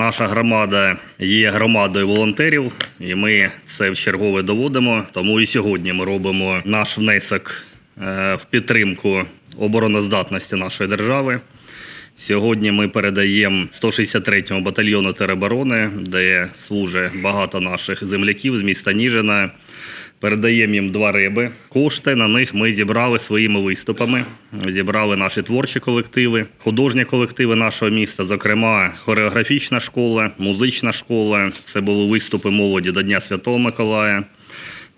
Наша громада є громадою волонтерів, і ми це в чергове доводимо. Тому і сьогодні ми робимо наш внесок е, в підтримку обороноздатності нашої держави. Сьогодні ми передаємо 163-му батальйону тероборони, де служить багато наших земляків з міста Ніжина. Передаємо їм два реби. Кошти на них ми зібрали своїми виступами. Зібрали наші творчі колективи, художні колективи нашого міста, зокрема хореографічна школа, музична школа. Це були виступи молоді до Дня Святого Миколая.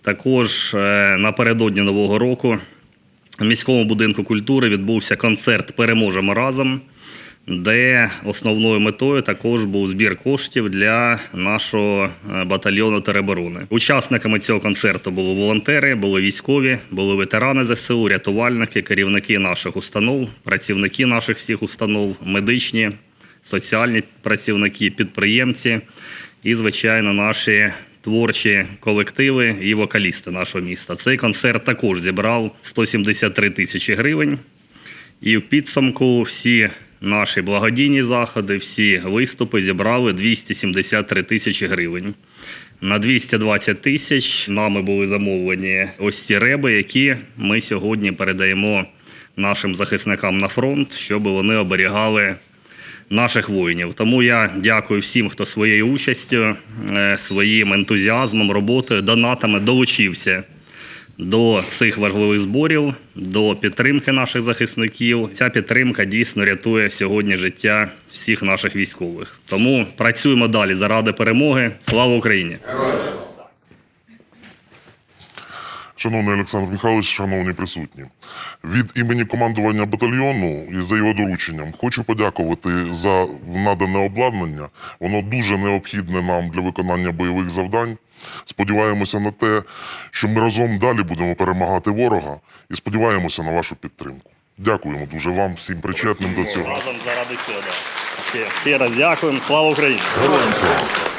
Також е, напередодні Нового року в міському будинку культури відбувся концерт Переможемо разом, де основною метою також був збір коштів для нашого е, батальйону тероборони. Учасниками цього концерту були волонтери, були військові, були ветерани ЗСУ, рятувальники, керівники наших установ, працівники наших всіх установ, медичні, соціальні працівники, підприємці і, звичайно, наші творчі колективи і вокалісти нашого міста. Цей концерт також зібрав 173 тисячі гривень. І в підсумку всі наші благодійні заходи, всі виступи зібрали 273 тисячі гривень. На 220 тисяч нами були замовлені ось ці реби, які ми сьогодні передаємо нашим захисникам на фронт, щоб вони оберігали наших воїнів. Тому я дякую всім, хто своєю участю, е, своїм ентузіазмом, роботою, донатами долучився до цих важливих зборів, до підтримки наших захисників. Ця підтримка дійсно рятує сьогодні життя всіх наших військових. Тому працюємо далі заради перемоги. Слава Україні! Шановний Олександр Михайлович, шановні присутні, від імені командування батальйону і за його дорученням хочу подякувати за надане обладнання. Воно дуже необхідне нам для виконання бойових завдань. Сподіваємося на те, що ми разом далі будемо перемагати ворога і сподіваємося на вашу підтримку. Дякуємо дуже вам, всім причетним до цього. Разом заради цього. Ще раз дякуємо. Слава Україні! Героям слава!